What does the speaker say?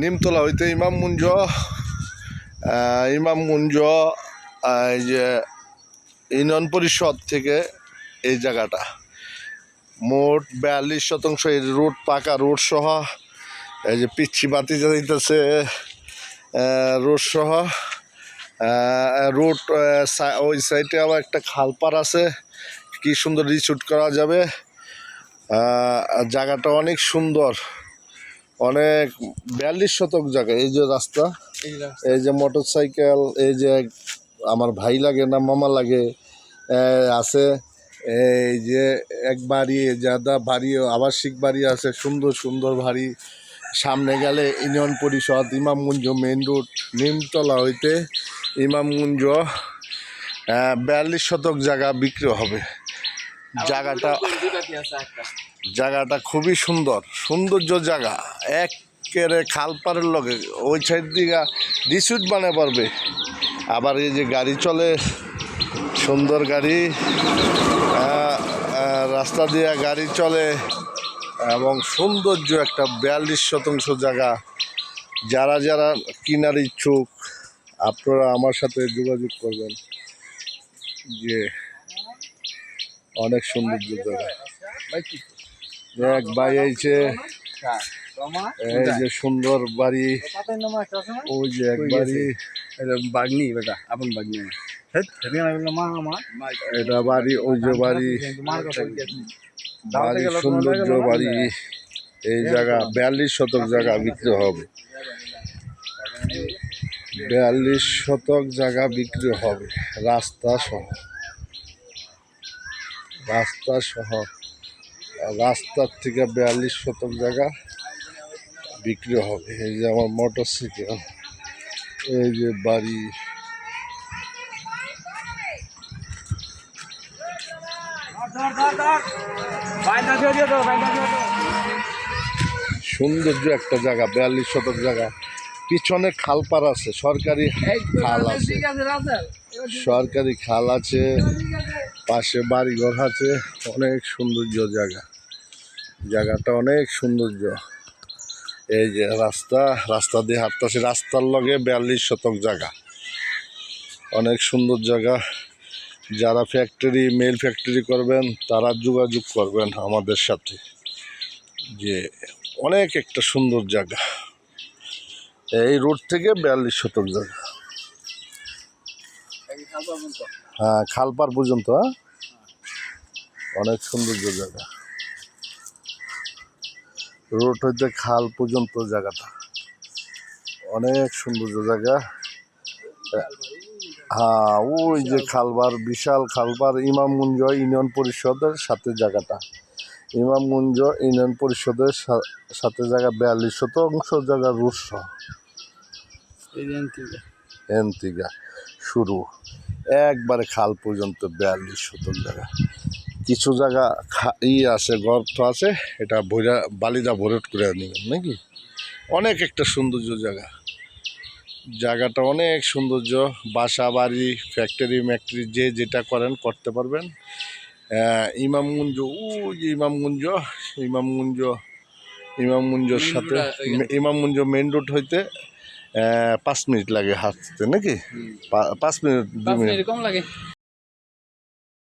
নিমতলা হইতে ইমামগঞ্জ আহ, ইমামগঞ্জ আহ, এই যে ইউনিয়ন পরিষদ থেকে এই জায়গাটা। মোট বিয়াল্লিশ শতাংশ এই রোড পাকা রোড সহ এই যে পিচ্ছি বাতি যাইতেছে রোড সহ রোড ওই সাইডে আবার একটা খালপার আছে। কি সুন্দর রিসুট করা যাবে। জায়গাটা অনেক সুন্দর। অনেক বিয়াল্লিশ শতক জায়গা এই যে রাস্তা এই যে মোটর সাইকেল এই যে আমার ভাই লাগে না মামা লাগে আছে এই যে এক বাড়ি যাদা বাড়ি আবাসিক বাড়ি আছে সুন্দর সুন্দর বাড়ি। সামনে গেলে ইউনিয়ন পরিষদ ইমামগঞ্জ মেন রোড নিমতলা হইতে ইমামগঞ্জ বিয়াল্লিশ শতক জায়গা বিক্রি হবে। জায়গাটা জায়গাটা খুবই সুন্দর, সৌন্দর্য জায়গা। একেরে খালপাড়ের লগে, ওই সাইড দিকে রিসুট বানায় পারবে। আবার এই যে গাড়ি চলে, সুন্দর গাড়ি রাস্তা দিয়ে গাড়ি চলে, এবং সৌন্দর্য একটা বিয়াল্লিশ শতাংশ জায়গা। যারা যারা কিনার ইচ্ছুক, আপনারা আমার সাথে যোগাযোগ করবেন যে অনেক সৌন্দর্য জায়গা। এক ভাই আইছে এই যে সুন্দর বাড়ি। ওই যে এক বাড়ি। বাগনি বেটা আপন বাগনি। এটা বাড়ি ওই যে বাড়ি। বাড়ি সৌন্দর্য বাড়ি। এই জায়গা বিয়াল্লিশ শতক জায়গা বিক্রি হবে। বিয়াল্লিশ শতক জায়গা বিক্রি হবে। রাস্তা সহ। রাস্তা সহ। রাস্তার থেকে বিয়াল্লিশ শতক জায়গা বিক্রি হবে। এই যে আমার মোটর সাইকেল এই যে বাড়ি। সৌন্দর্য একটা জায়গা বিয়াল্লিশ শতক জায়গা। পিছনে খালপার আছে সরকারি খাল আছে। সরকারি খাল আছে। পাশে বাড়িঘর আছে, অনেক সৌন্দর্য জায়গা। জায়গাটা অনেক সৌন্দর্য। এই যে রাস্তা রাস্তা দিয়ে হাঁটতেছে, রাস্তার লগে বিয়াল্লিশ শতক জায়গা। অনেক সুন্দর জায়গা। যারা ফ্যাক্টরি মেল ফ্যাক্টরি করবেন, তারা যোগাযোগ করবেন আমাদের সাথে। যে অনেক একটা সুন্দর জায়গা। এই রোড থেকে বিয়াল্লিশ শতক জায়গা। হ্যাঁ খালপার পর্যন্ত হ্যাঁ? অনেক সৌন্দর্য জায়গা। রোড হইতে খাল পর্যন্ত জায়গাটা। অনেক সৌন্দর্য জায়গা। হ্যাঁ ওই যে খালবার বিশাল খালবার ইমামগঞ্জ ইউনিয়ন পরিষদের সাথে জায়গাটা। ইমামগঞ্জ ইউনিয়ন পরিষদের সাথে জায়গা বিয়াল্লিশ শতাংশ জায়গা রুশ। এনতিগা। শুরু। একবারে খাল পর্যন্ত বিয়াল্লিশ শতক জায়গা। কিছু জায়গা খা- ই আছে গর্ত আছে এটা ভৈরা বালিদা ভরট করে নেবেন নাকি? অনেক একটা সৌন্দর্য জায়গা। জায়গাটা অনেক সৌন্দর্য বাসা বাড়ি ফ্যাক্টরি ম্যাক্টরি যে যেটা করেন করতে পারবেন। ইমামগঞ্জ ও যে ইমামগঞ্জ ইমামগঞ্জ ইমামগঞ্জর সাথে ইমামগঞ্জ মেন রোড হইতে পাঁচ মিনিট লাগে হাঁটতে নাকি? পাঁচ মিনিট দু মিনিট কম লাগে।